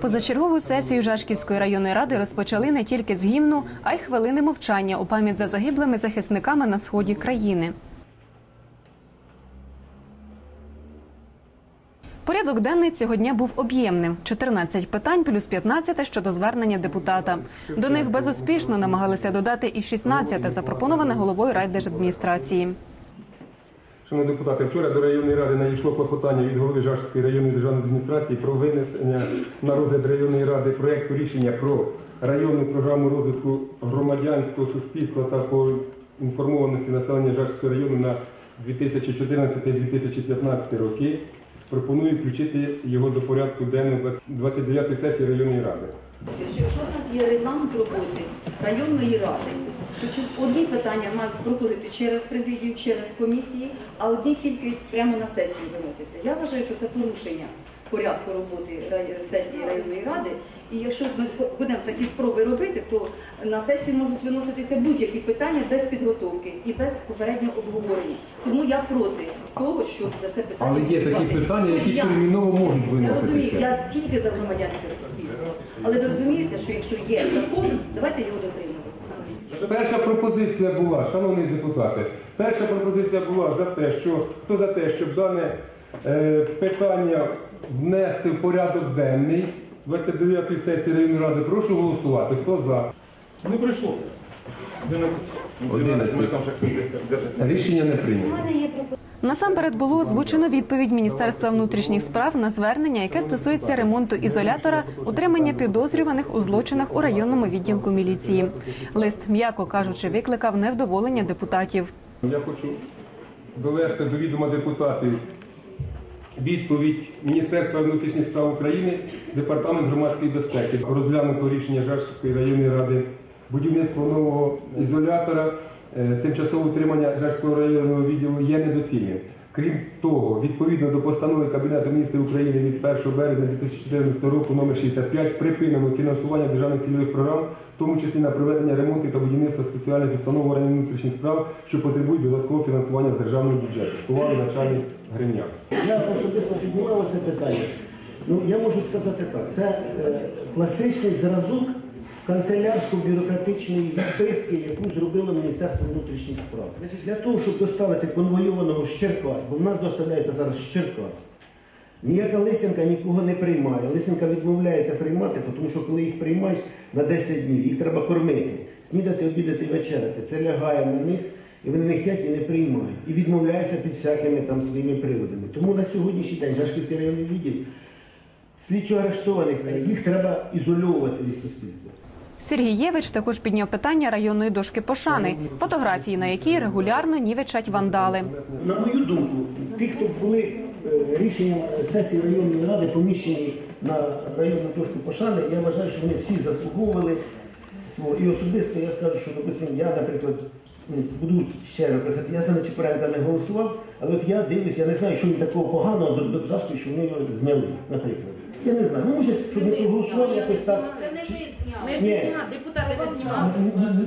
Позачергову сесію Жашківської районної ради розпочали не тільки з гімну, а й хвилини мовчання у пам'ять за загиблими захисниками на сході країни. Порядок денний цього дня був об'ємним: 14 питань плюс 15 щодо звернення депутата. До них безуспішно намагалися додати і 16 запропоноване головою райдержадміністрації. Шановні депутати, вчора до районної ради надійшло клопотання від голови Жашківської районної державної адміністрації про винесення на розгляд районної ради проєкту рішення про районну програму розвитку громадянського суспільства та по інформованості населення Жашківського району на 2014-2015 роки. Пропоную включити його до порядку денного 29-ї сесії районної ради. якщо в нас є регламент роботи районної ради, то одні питання мають проходити через президію, через комісії, а одні тільки прямо на сесію виносяться. Я вважаю, що це порушення порядку роботи сесії районної ради. І якщо ми будемо такі спроби робити, то на сесію можуть виноситися будь-які питання без підготовки і без попереднього обговорення. Тому я проти того, щоб за це питання Але є такі питання, які я- терміново можуть виноситися. я тільки за громадянське суспільство. Але ви розумієте, що якщо є закон, давайте його дотримуватися. Перша пропозиція була, шановні депутати, перша пропозиція була за те, що хто за те, щоб дане е, питання внести в порядок денний 29-ї сесії районної ради, прошу голосувати. Хто за? Не прийшло. 11. 11. Ми там ще хтось. Рішення не прийнято. Насамперед було озвучено відповідь Міністерства внутрішніх справ на звернення, яке стосується ремонту ізолятора, утримання підозрюваних у злочинах у районному відділку міліції. Лист, м'яко кажучи, викликав невдоволення депутатів. Я хочу довести до відома депутатів відповідь Міністерства внутрішніх справ України, Департамент громадської безпеки. Розглянуто рішення Жарської районної ради будівництво нового ізолятора, е, тимчасове утримання Жарського районного відділу є недоцільним. Крім того, відповідно до постанови Кабінету міністрів України від 1 березня 2014 року номер 65 припинено фінансування державних цільових програм, в тому числі на проведення ремонту та будівництва спеціальних установ органів внутрішніх справ, що потребують додаткового фінансування з державного бюджету. Стували начальник Гриняк. Я особисто піднімав це питання. Ну, я можу сказати так, це е, класичний зразок канцелярсько-бюрократичної відписки, яку зробило Міністерство внутрішніх справ. Для того, щоб доставити конвойованого з Черкас, бо в нас доставляється зараз з Черкас, ніяка Лисенка нікого не приймає. Лисенка відмовляється приймати, тому що коли їх приймають на 10 днів, їх треба кормити, снідати, обідати і вечеряти. Це лягає на них. І вони не хочуть і не приймають. І відмовляються під всякими там своїми приводами. Тому на сьогоднішній день Жашківський районний відділ слідчо арештованих, їх треба ізольовувати від суспільства. Сергій Євич також підняв питання районної дошки пошани, фотографії на якій регулярно нівечать вандали. На мою думку, ті, хто були е, рішенням сесії районної ради поміщені на районну дошку пошани, я вважаю, що вони всі заслуговували свого. І особисто я скажу, що допустим, я, наприклад, ну, буду щиро казати, я за Нечіпоренка не голосував, але от я дивлюсь, я не знаю, що він такого поганого зробив Жашки, що вони його зняли, наприклад. Я не знаю. Ну, може, щоб не проголосував якось так. Ми зняли. Ми Ні. знімали, депутати не знімали.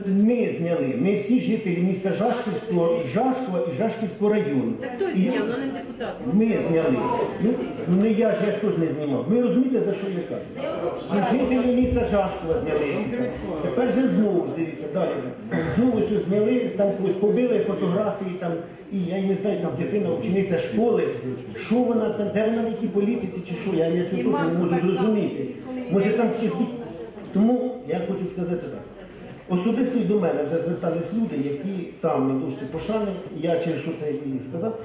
Ми зняли. Ми всі жителі міста Жашківського, Жашкова і Жашківського району. Це хтось І- зняв, але не депутати. Ми зняли. Ну, ну не я ж я ж теж не знімав. Ви розумієте, за що я кажу? Жителі міста Жашкова зняли. Тепер же знову ж дивіться, далі. Знову все зняли, там когось побили фотографії, там, і я й не знаю, там дитина, учениця школи. Що вона там, де вона в якій політиці чи що, я, я цього теж не можу зрозуміти. Може там щось. Тому я хочу сказати так. Особисто й до мене вже звертались люди, які там на дошці пошани, я через що це і сказав.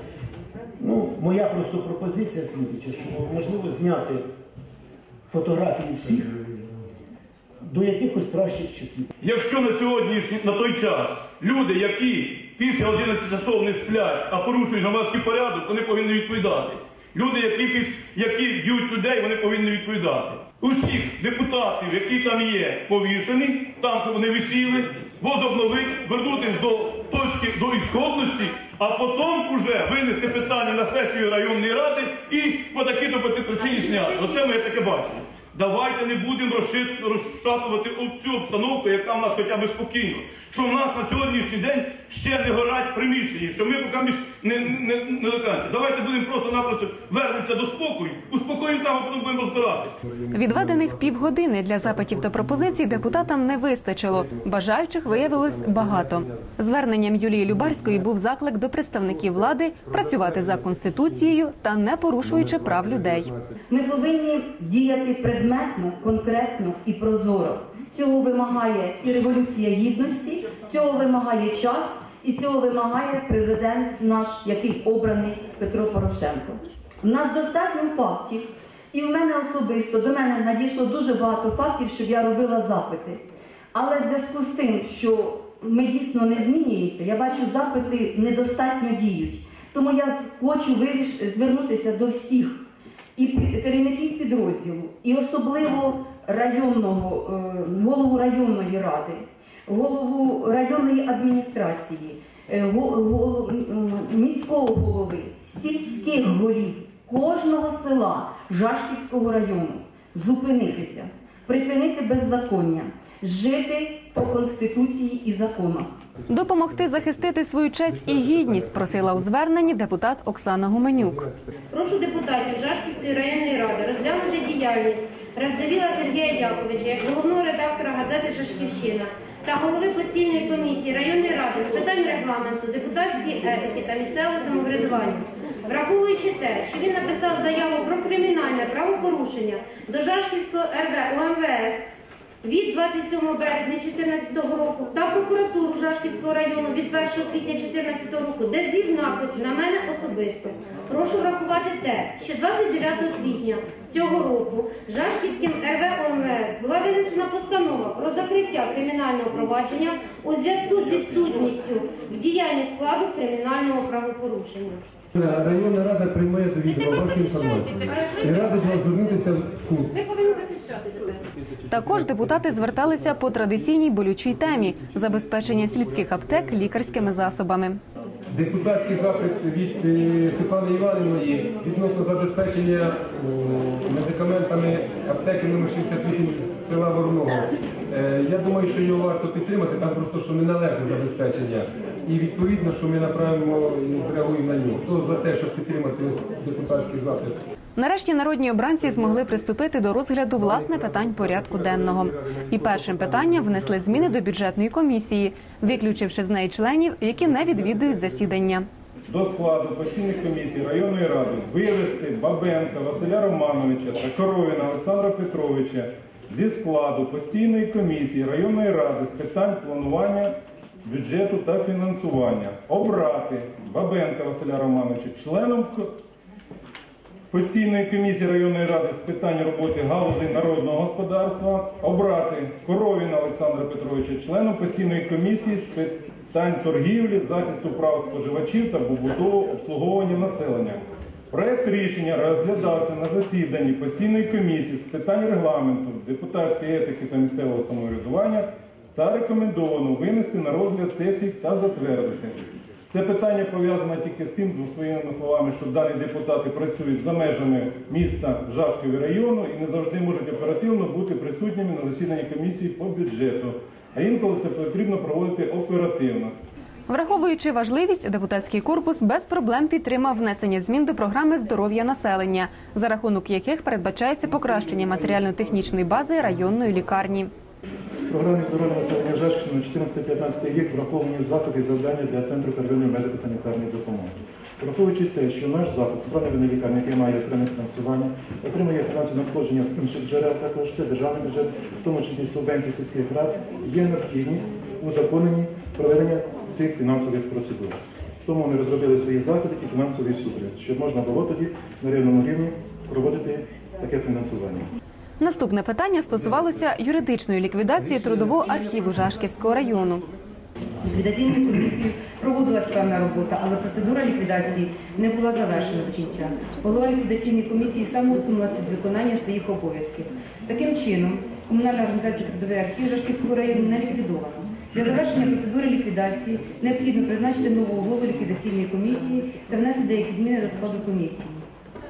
Ну, моя просто пропозиція слідуюча, що можливо зняти фотографії всіх до якихось кращих часів. Якщо на сьогоднішній на той час люди, які після 11 часов не сплять, а порушують громадський порядок, вони повинні відповідати. Люди, які які б'ють людей, вони повинні відповідати. Усіх депутатів, які там є повішені, там, щоб вони висіли, возобновити, вернутися до точки до ісходності, а потім вже винести питання на сесію районної ради і по такій-то причині зняти. Оце моє таке бачення. Давайте не будемо розшатувати цю обстановку, яка в нас хоча б спокійно. Що в нас на сьогоднішній день ще не горять приміщення, що ми поки не, не, не до. Давайте будемо просто-напросто вернемося до спокою, успокоїмо там, а потім будемо розбиратися. Відведених півгодини для запитів та пропозицій депутатам не вистачило. Бажаючих виявилось багато. Зверненням Юлії Любарської був заклик до представників влади працювати за конституцією та не порушуючи прав людей. Ми повинні діяти предметно, конкретно і прозоро. Цього вимагає і революція гідності, цього вимагає час, і цього вимагає президент наш, який обраний Петро Порошенко. У нас достатньо фактів, і в мене особисто до мене надійшло дуже багато фактів, щоб я робила запити. Але в зв'язку з тим, що ми дійсно не змінюємося, я бачу, запити недостатньо діють. Тому я хочу виріш... звернутися до всіх і керівників підрозділу, і особливо районного, е, голову районної ради, голову районної адміністрації, е, го- го- м, міського голови, сільських голів кожного села Жашківського району зупинитися, припинити беззаконня, жити по конституції і законах. Допомогти захистити свою честь і гідність просила у зверненні депутат Оксана Гуменюк. Прошу депутатів Жашківської районної ради розглянути діяльність Радзавіла Сергія Яковича як головного редактора газети Шашківщина та голови постійної комісії районної ради з питань регламенту, депутатської етики та місцевого самоврядування. Враховуючи те, що він написав заяву про кримінальне правопорушення до Жашківського РВ УМВС від 27 березня 2014 року та прокуратуру Жашківського району від 1 квітня 2014 року, де звів наклик на мене особисто. Прошу врахувати те, що 29 квітня цього року Жашківським РВ ОМВС була винесена постанова про закриття кримінального провадження у зв'язку з відсутністю в діянні складу кримінального правопорушення. Районна рада приймає до відома вашу інформацію і радить вам звернутися в суд. Також депутати зверталися по традиційній болючій темі забезпечення сільських аптек лікарськими засобами. Депутатський запит від е, Степани Іванівної відносно забезпечення медикаментами аптеки номер 68 з села Вороного. Е, Я думаю, що його варто підтримати, там просто що неналежне забезпечення. І відповідно, що ми направимо і зреагуємо на нього. Хто за те, щоб підтримати депутатський запит? Нарешті народні обранці змогли приступити до розгляду власне питань порядку денного. І першим питанням внесли зміни до бюджетної комісії, виключивши з неї членів, які не відвідують засідання. До складу постійних комісій районної ради вивести Бабенка Василя Романовича та Коровіна Олександра Петровича зі складу постійної комісії районної ради з питань планування бюджету та фінансування. Обрати Бабенка Василя Романовича членом постійної комісії районної ради з питань роботи галузей народного господарства, обрати Коровіна Олександра Петровича членом постійної комісії з питань торгівлі, захисту прав споживачів та побутового обслуговування населення. Проект рішення розглядався на засіданні постійної комісії з питань регламенту, депутатської етики та місцевого самоврядування та рекомендовано винести на розгляд сесії та затвердити. Це питання пов'язане тільки з тим, ну, своїми словами, що дані депутати працюють за межами міста Жашкові району і не завжди можуть оперативно бути присутніми на засіданні комісії по бюджету. А інколи це потрібно проводити оперативно. Враховуючи важливість, депутатський корпус без проблем підтримав внесення змін до програми здоров'я населення, за рахунок яких передбачається покращення матеріально-технічної бази районної лікарні. Програмі здоров'я населення Жашківщини на 14-15 рік враховані заходи і завдання для Центру первинної медико-санітарної допомоги. Враховуючи те, що наш заклад, центральна районна лікарня, який має окреме фінансування, отримує фінансове надходження з інших джерел, також це державний бюджет, в тому числі субвенції сільських рад, є необхідність у законенні проведення цих фінансових процедур. Тому ми розробили свої заходи і фінансові супровід, щоб можна було тоді на рівному рівні проводити таке фінансування. Наступне питання стосувалося юридичної ліквідації трудового архіву Жашківського району. Ліквідаційною комісією проводилась певна робота, але процедура ліквідації не була завершена до кінця. Голова ліквідаційної комісії самоусунулася від виконання своїх обов'язків. Таким чином, комунальна організація Трудовий архів Жашківського району не ліквідована. Для завершення процедури ліквідації необхідно призначити нового голову ліквідаційної комісії та внести деякі зміни до складу комісії.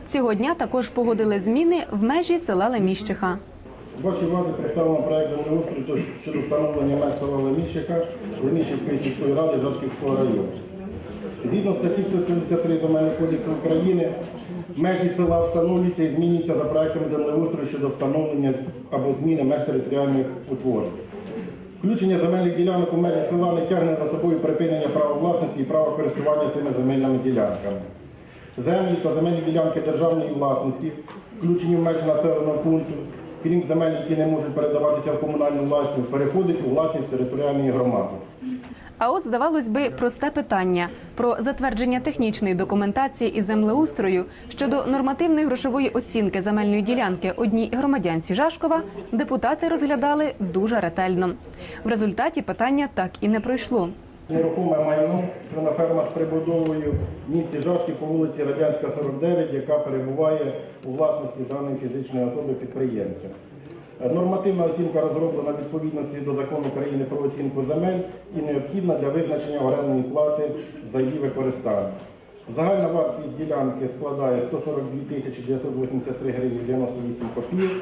Цього дня також погодили зміни в межі села Леміщиха. Вашій увазі представлено проект землеустрою щодо встановлення меж села Леміщика, Леміщикської сільської ради Жашківського району. Згідно статті 173 Земельного кодексу України, межі села встановлюються і змінюються за проектом землеустрою щодо встановлення або зміни меж територіальних утворень. Включення земельних ділянок у межі села не тягне за собою припинення права власності і права користування цими земельними ділянками. Землі та земельні ділянки державної власності, включені в межі населеного пункту, крім земель, які не можуть передаватися в комунальну власність, переходять у власність територіальної громади. А от, здавалось би, просте питання про затвердження технічної документації із землеустрою щодо нормативної грошової оцінки земельної ділянки одній громадянці Жашкова депутати розглядали дуже ретельно. В результаті питання так і не пройшло. Нерухоме майно на з прибудовою в місті Жашки по вулиці Радянська, 49, яка перебуває у власності даної фізичної особи підприємця. Нормативна оцінка розроблена відповідності до закону України про оцінку земель і необхідна для визначення орендної плати за її використання. Загальна вартість ділянки складає 142 тисячі 983 гривні 98 копійок.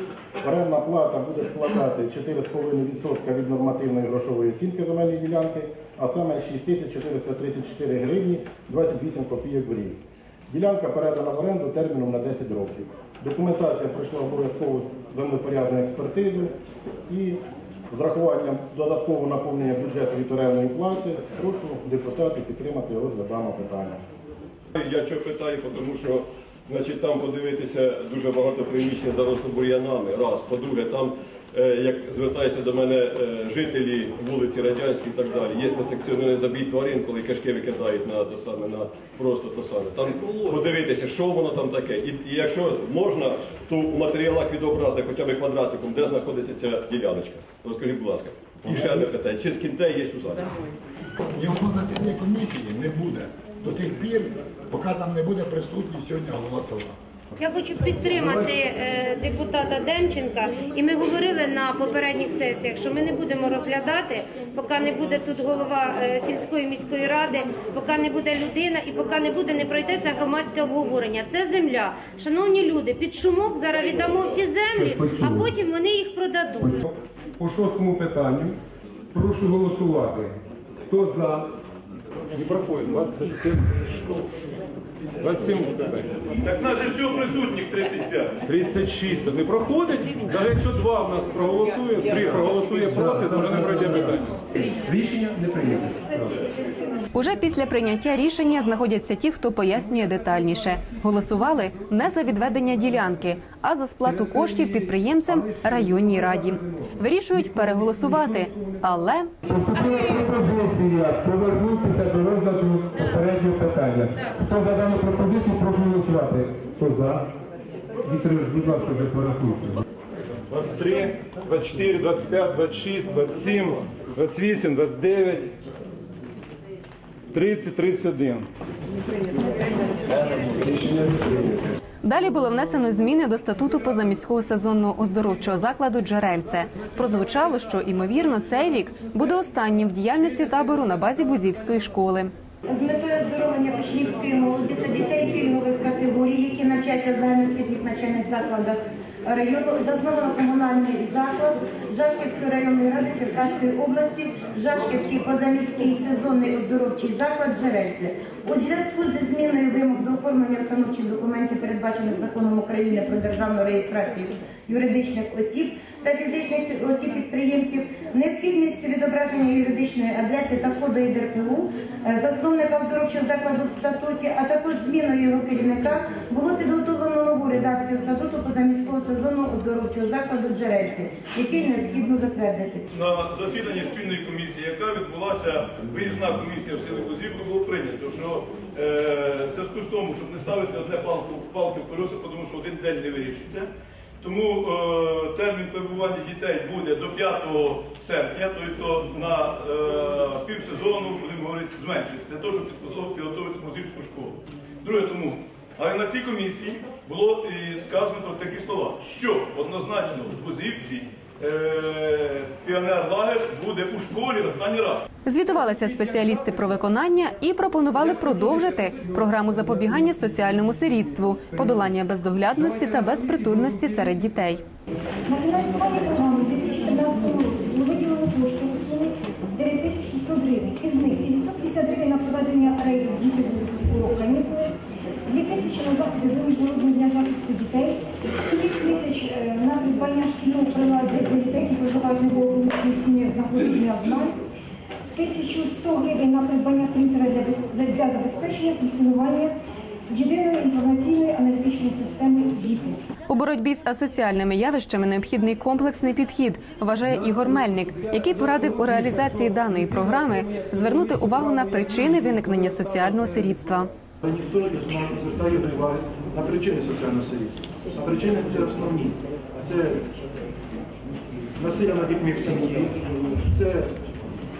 Орендна плата буде складати 4,5% від нормативної грошової оцінки земельної ділянки, а саме 6 тисяч 434 гривні 28 копійок в рік. Ділянка передана в оренду терміном на 10 років. Документація пройшла обов'язкову землепорядну експертизу і з рахуванням додаткового наповнення бюджету від орендної плати прошу депутатів підтримати розгляд даного питання. Я чого питаю, тому що значить, там подивитися дуже багато приміщень заросло бур'янами. Раз. По-друге, там, е, як звертаються до мене е, жителі вулиці Радянської і так далі, є несекціонований забій тварин, коли кишки викидають на, то саме, на просто то саме. Там подивитися, що воно там таке. І, і якщо можна, то у матеріалах відобразити хоча б квадратиком, де знаходиться ця діляночка. Розкажіть, будь ласка. І ще одне питання. Чи з кінтей є у залі? Його засідання комісії не буде до тих пір, поки там не буде присутній сьогодні голова села. Я хочу підтримати е, депутата Демченка, і ми говорили на попередніх сесіях, що ми не будемо розглядати, поки не буде тут голова е, сільської міської ради, поки не буде людина і поки не буде, не пройде це громадське обговорення. Це земля. Шановні люди, під шумок зараз віддамо всі землі, а потім вони їх продадуть. По шостому питанню прошу голосувати. Хто за? Не проходит. 27. 27. Так нас же всього присутніх 35. 36. То не проходить. Навіть якщо два в нас проголосує, три проголосує проти, то вже не пройде питання. Рішення не прийнято. Уже після прийняття рішення знаходяться ті, хто пояснює детальніше. Голосували не за відведення ділянки, а за сплату коштів підприємцям районній раді. Вирішують переголосувати, але Поступила пропозиція повернутися до розгляду попереднього питання. Хто за дану пропозицію, прошу голосувати. Хто за? Вікторович, будь ласка, вже порахуйте. 23, 24, 25, 26, 27, 28, 29, 30, 31. Далі було внесено зміни до статуту позаміського сезонного оздоровчого закладу Джерельце. Прозвучало, що ймовірно цей рік буде останнім в діяльності табору на базі Бузівської школи. з метою оздоровлення учнівської молоді та дітей пільгових категорій, які навчаються в загальноосвітніх навчальних закладах району, засновано комунальний заклад Жашківської районної ради Черкаської області, Жашківський позаміський сезонний оздоровчий заклад Джерельце. У зв'язку зі зміною вимог до оформлення установчих документів, передбачених законом України про державну реєстрацію юридичних осіб та фізичних осіб підприємців, необхідністю відображення юридичної адреси та коду ЄДРПУ, е, засновника оздоровчого закладу в статуті, а також зміною його керівника було підготовлено нову редакцію статуту позаміського сезонного оздоровчого закладу Джерельці, який необхідно затвердити. На засіданні спільної комісії, яка відбулася виїзна комісія в селі Козівку, було прийнято, що е, зв'язку з тому, щоб не ставити одне палку, палки в колеса, тому що один день не вирішиться. Тому е, термін перебування дітей буде до 5 серпня, тобто на е, півсезону, будемо говорити, зменшиться, для того, щоб підготовити музичну школу. Друге тому, але на цій комісії було сказано такі слова, що однозначно в позиції е, піонер-лагер буде у школі останній раз. Звітувалися спеціалісти про виконання і пропонували продовжити програму запобігання соціальному сирітству, подолання бездоглядності та безпритульності серед дітей. На фінансування програми у 2015 році було виділено кошти у сумі 9600 гривень. Із них 850 гривень на проведення рейдів діти вулиці урок канікули, 2000 на заходи до дня захисту дітей, 6 тисяч е, на придбання шкільного приладдя для дітей, які проживають в благополучних сім'ях знаходження знань, 1100 гривень на придбання принтера для, для забезпечення функціонування єдиної інформаційної аналітичної системи «Діти». У боротьбі з асоціальними явищами необхідний комплексний підхід, вважає Ігор Мельник, який порадив у реалізації даної програми звернути увагу на причини виникнення соціального сирітства. Але ніхто не звертає уваги на причини соціального сирітства. А причини це основні. Це насилля над дітьми в сім'ї, це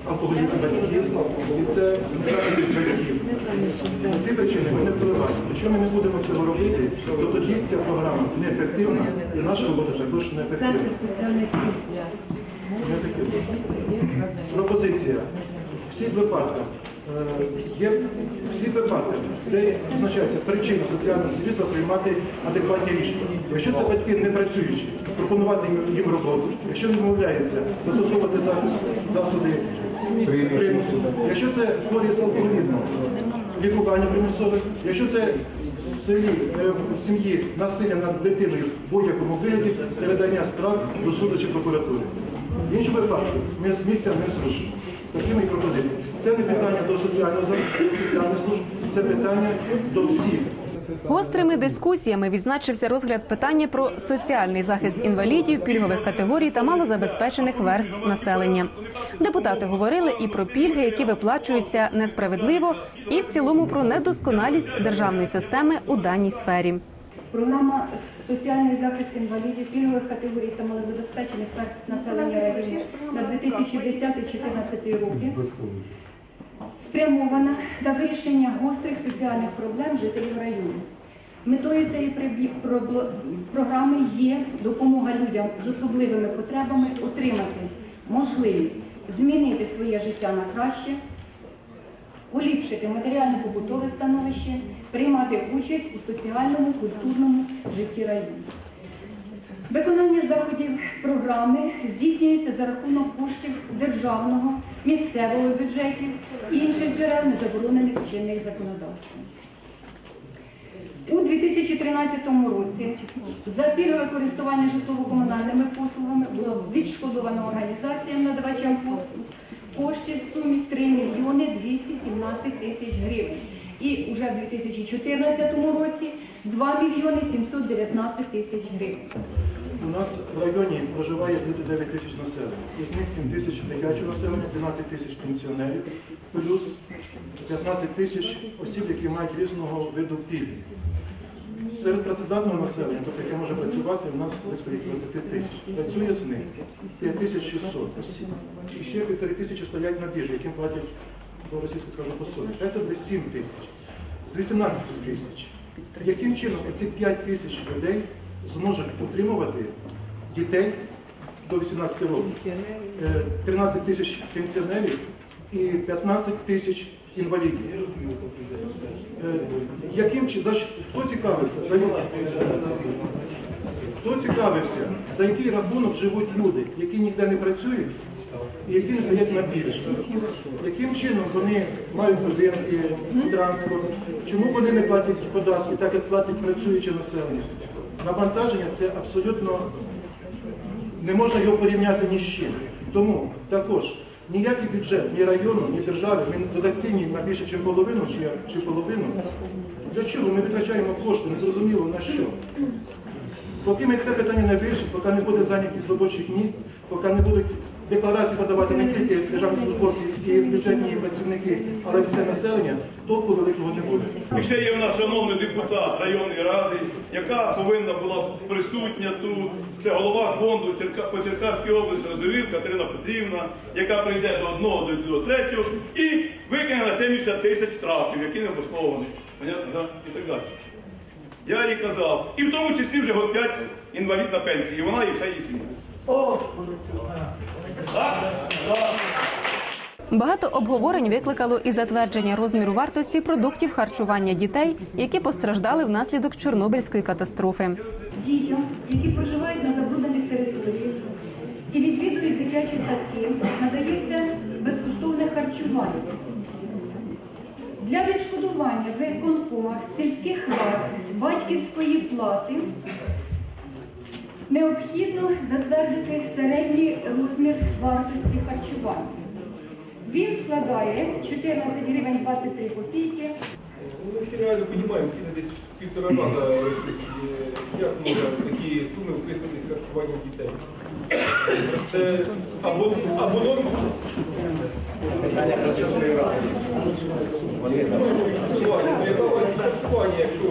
алкоголізм батьків і це захист батьків. На ці причини ми не впливаємо. Якщо ми не будемо цього робити, то тоді ця програма неефективна і наша робота також неефективна. Пропозиція. В всіх випадках є всі випадки, де визначається причина соціального сирітства приймати адекватні рішення. Якщо це батьки не працюючі, пропонувати їм- роботу, якщо відмовляється застосовувати захист, засоби примусу, якщо це хворі з алкоголізмом, лікування примусове, якщо це е, в сім'ї насилля над дитиною в будь-якому вигляді, передання справ до суду чи прокуратури. В іншому випадку ми з місця не зрушимо. Такі мої пропозиції. Це не питання до соціального за- соціальних служб, це питання до всіх. Гострими дискусіями відзначився розгляд питання про соціальний захист інвалідів, пільгових категорій та малозабезпечених верств населення. Депутати говорили і про пільги, які виплачуються несправедливо, і в цілому про недосконалість державної системи у даній сфері. Програма соціальний захист інвалідів, пільгових категорій та малозабезпечених верств населення району на 2010-2014 роки спрямована на вирішення гострих соціальних проблем жителів району. Метою цієї програми є допомога людям з особливими потребами отримати можливість змінити своє життя на краще, поліпшити матеріально-побутове становище, приймати участь у соціальному, культурному житті району. Виконання заходів програми здійснюється за рахунок коштів державного, місцевого бюджетів і інших джерел, не заборонених чинних законодавством. У 2013 році за пільгове користування житлово-комунальними послугами було відшкодовано організаціям надавачам послуг коштів в сумі 3 мільйони 217 тисяч гривень. І вже в 2014 році 2 мільйони 719 тисяч гривень. У нас в районі проживає 39 тисяч населення. Із них 7 тисяч дитячого населення, 12 тисяч пенсіонерів, плюс 15 тисяч осіб, які мають різного виду пільги. Серед працездатного населення, тобто яке може працювати, у нас близько 20 тисяч. Працює з них 5600 осіб. І ще півтори тисячі стоять на біржі, яким платять по російську скажу пособі. Це десь 7 тисяч. З 18 тисяч. Яким чином ці 5 тисяч людей зможуть утримувати дітей до 18 років? Е, 13 тисяч пенсіонерів і 15 тисяч інвалідів. Е, Яким чи- хто цікавився? За, хто цікавився, за який рахунок живуть люди, які ніде не працюють і які стоять на біржі? Яким чином вони мають будинки, транспорт? Чому вони не платять податки, так як платить працююче населення? Навантаження це абсолютно не можна його порівняти ні з чим. Тому також ніякий бюджет ні району, ні держави, він дотаційні на більше, ніж половину чи, чи половину. Для чого ми витрачаємо кошти, незрозуміло на що? Поки ми це питання не вирішимо, поки не буде зайнятість робочих місць, поки не будуть декларації подавати не тільки державні службовці і бюджетні працівники, але й все населення, толку великого не буде. Ще є в нас шановний депутат районної ради, яка повинна була присутня тут. Це голова фонду по Черкаській області Розовів Катерина Петрівна, яка прийде до одного, до, третього і викине на 70 тисяч штрафів, які не обосновані. І так далі. Я їй казав, і в тому числі вже год 5 інвалід на пенсії, і вона і вся її сім'я. Багато обговорень викликало і затвердження розміру вартості продуктів харчування дітей, які постраждали внаслідок Чорнобильської катастрофи. дітям, які проживають на забруднених територіях і відвідують дитячі садки, надається безкоштовне харчування. Для відшкодування в виконкомах сільських рад батьківської плати необхідно затвердити середній розмір вартості харчування. Він складає 14 гривень 23 копійки. Ми всі реально розуміємо, ціни десь півтора раза Як може такі суми вписуватись в харчування дітей? Це або, або норм. Уважно, яка вартість харчування, якщо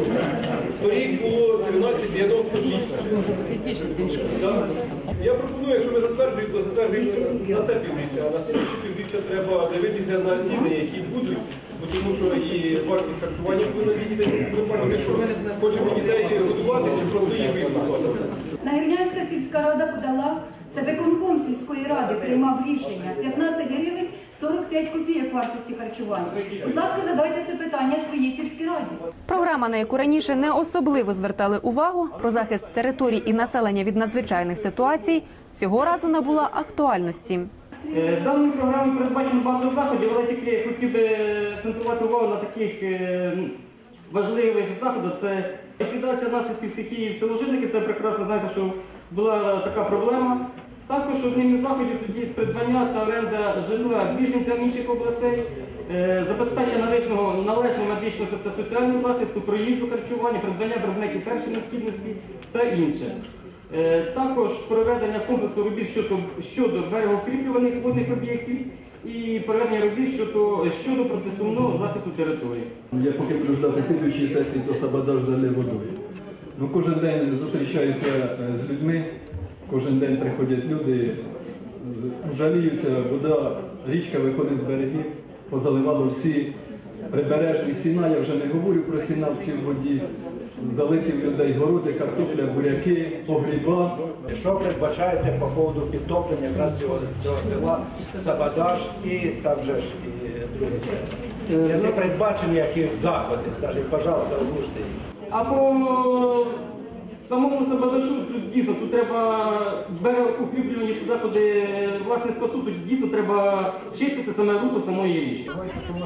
торік було 13,96. Да? Я пропоную, якщо ми затверджуємо, то затверджуємо на це півріччя, а на слідчі півріччя треба дивитися на ціни, які будуть, тому що і вартість харчування повинна відійти. Ми хочемо дітей годувати чи просто їх відгодувати. Нагірнянська сільська рада подала, це виконком сільської ради приймав рішення 15 гривень 45 копійок вартості харчування. Будь ласка, задайте це питання своїй сільській раді. Програма, на яку раніше не особливо звертали увагу про захист територій і населення від надзвичайних ситуацій, цього разу набула актуальності. Е, В даній програмі передбачено багато заходів, але тільки хотів би акцентувати увагу на таких е, важливих заходах. Це ліквідація наслідків стихії в селожинники. Це прекрасно знаєте, що була така проблема. Також одним із заходів тоді з придбання та оренда житла біженцям інших областей, е, забезпечення належного, медичного та соціального захисту, проїзду харчування, придбання предметів першої необхідності та інше. Е, Також проведення комплексу робіт щодо, щодо берегоукріплюваних водних об'єктів і проведення робіт щодо, щодо протисумного захисту території. Я поки буду ждати слідуючої сесії, то Сабадаш залє водою. Ну, кожен день зустрічаюся е, з людьми, кожен день приходять люди, жаліються, вода, річка виходить з берегів, позаливало всі прибережні сіна, я вже не говорю про сіна всі в воді, залиті в людей городи, картопля, буряки, погріба. Що передбачається по поводу підтоплення якраз цього, цього села Сабадаш і там же ж і друге село? Якщо передбачені якісь заходи, скажіть, пожалуйста, озвучте їх. А по самому Сабадашу дійсно тут треба берегоукріплювані заходи власне спасу, тут дійсно треба чистити саме руку самої річки.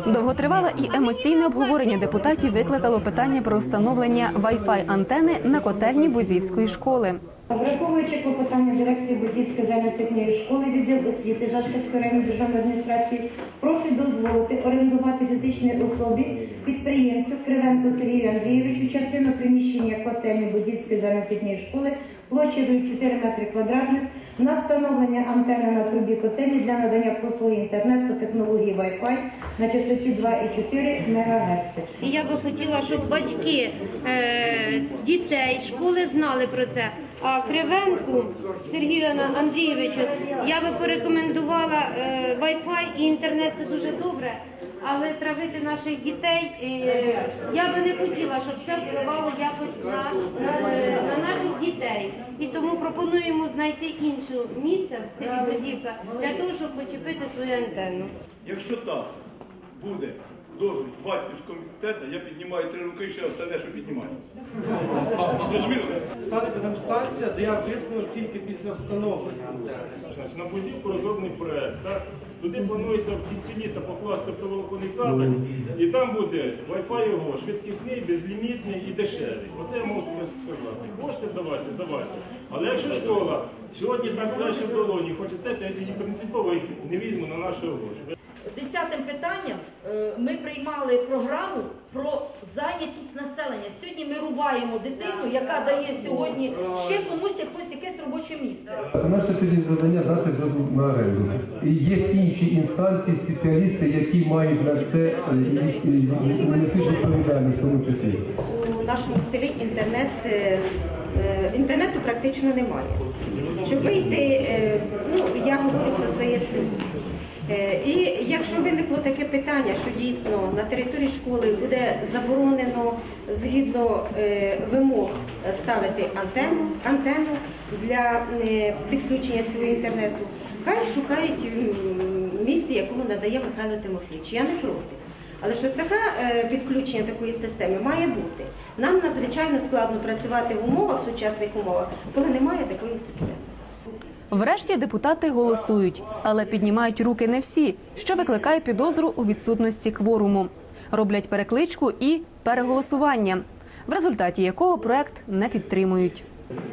Довготривале і емоційне обговорення депутатів викликало питання про встановлення Wi-Fi антени на котельні Бузівської школи. Враховуючи клопотання дирекції Бузівської загальноосвітньої школи, відділ освіти Жашківської районної державної адміністрації просить дозволити орендувати фізичній особі підприємцю Кривенко Сергію Андрійовичу частину приміщення котельні Бузівської загальноосвітньої школи площею 4 метри квадратних на встановлення антени на трубі котельні для надання послуги інтернет по технології Wi-Fi на частоті 2,4 МГц. І я би хотіла, щоб батьки е, дітей школи знали про це. А Кривенку Сергію Андрійовичу я би порекомендувала е, Wi-Fi і інтернет це дуже добре, але травити наших дітей е, я би не хотіла, щоб це впливало якось на, на, е, на наших дітей. І тому пропонуємо знайти інше місце в селі Бозівка для того, щоб почепити свою антенну. Якщо так буде дозвіл батьківського комітету, я піднімаю три руки ще остальне, що піднімаю. Зрозуміло? Ставити нам станція, де я висновок тільки після встановлення. На Бузівку розроблений проект. Так? Туди планується в кінці літа покласти проволоконий кабель, і там буде Wi-Fi його швидкісний, безлімітний і дешевий. Оце я можу сказати. Хочете давайте, давайте. Але якщо школа сьогодні так лише в долоні хоче це, то я тоді принципово їх не візьму на нашу оголошення. Десятим питанням ми приймали програму про зайнятість населення. Сьогодні ми рубаємо дитину, яка дає сьогодні ще комусь якось якесь робоче місце. Наше сьогодні завдання дати дозвіл на оренду. І є інші інстанції, спеціалісти, які мають на це е, несуть відповідальність в тому числі. У нашому селі інтернет, е, е, інтернету практично немає. Щоб вийти, е, ну я говорю про своє село. Е, І якщо виникло таке питання, що дійсно на території школи буде заборонено згідно е, вимог ставити антенну, антенну для е, підключення цього інтернету, хай шукають місце, якому надає Михайло Тимофійович. Я не проти. Але що таке підключення такої системи має бути. Нам надзвичайно складно працювати в умовах, сучасних умовах, коли немає такої системи. Врешті депутати голосують, але піднімають руки не всі, що викликає підозру у відсутності кворуму. Роблять перекличку і переголосування, в результаті якого проект не підтримують.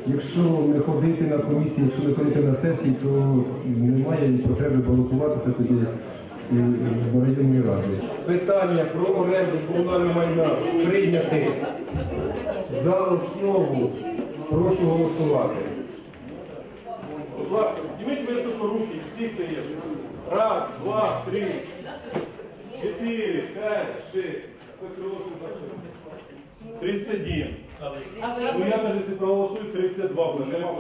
Якщо не ходити на комісії, якщо не ходити на сесії, то немає потреби балотуватися тоді в районній раді. Питання про оренду комунального майна прийняти за основу. Прошу голосувати. Будь ласка, підніміть високо руки, всі, хто є. Раз, два, три, чотири, п'ять, шість. Сидорчук. 31. Ну я навіть якщо проголосую 32, бо вже мав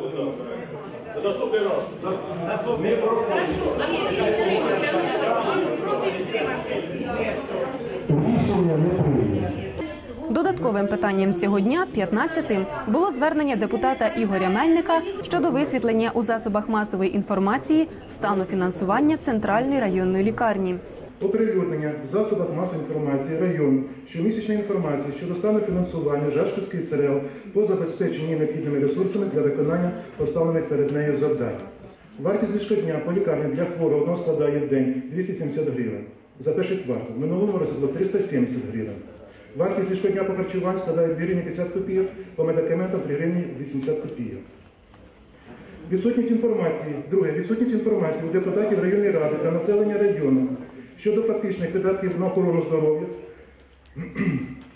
Наступний раз. Наступний Рішення не. Додатковим питанням цього дня, 15-тим, було звернення депутата Ігоря Мельника щодо висвітлення у засобах масової інформації стану фінансування центральної районної лікарні. Оприлюднення в засобах масової інформації району щомісячної інформації щодо стану фінансування Жашківської ЦРЛ по забезпеченню необхідними ресурсами для виконання поставлених перед нею завдань. Вартість ліжкодня по лікарні для хворого одного складає в день 270 гривень. За перший квартал. Минулому році було 370 гривень. Вартість ліжкодня по харчуванню складає 2 гривні 50 копійок, по медикаментам 3 гривні 80 копійок. Відсутність інформації. Друге, відсутність інформації у депутатів районної ради та населення району щодо фактичних видатків на охорону здоров'я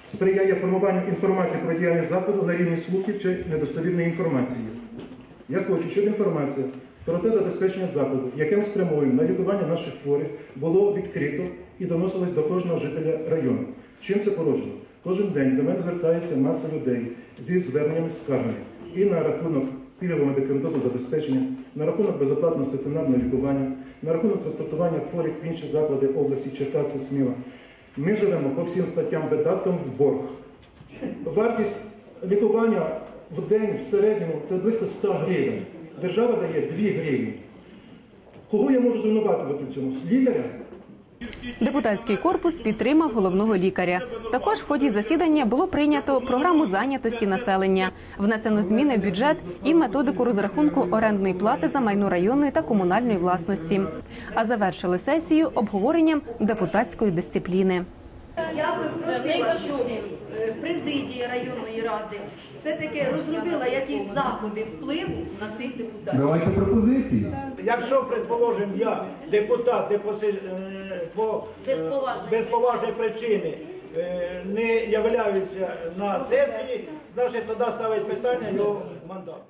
сприяє формуванню інформації про діяльність закладу на рівні слухів чи недостовірної інформації. Я хочу, щоб інформація про те забезпечення закладу, яким спрямуємо на лікування наших хворих, було відкрито і доносилось до кожного жителя району. Чим це породжено? Кожен день до мене звертається маса людей зі зверненнями скаргами і на рахунок пільгового медикаментозного забезпечення, на рахунок безоплатного стаціонарного лікування, на рахунок транспортування хворих в інші заклади області Черкаси, Сміла. Ми живемо по всім статтям видаткам в борг. Вартість лікування в день в середньому це близько 100 гривень. Держава дає 2 гривні. Кого я можу звинуватити в цьому? Лікаря? Депутатський корпус підтримав головного лікаря. Також в ході засідання було прийнято програму зайнятості населення, внесено зміни в бюджет і методику розрахунку орендної плати за майно районної та комунальної власності. А завершили сесію обговоренням депутатської дисципліни. Я би просила, щоб е, президія районної ради все-таки розробила якісь заходи впливу на цих депутатів. Давайте пропозиції. Якщо, предположимо, я депутат, де е, по е, без поважної причини е, не являюся на сесії, значить тоді ставить питання його мандату.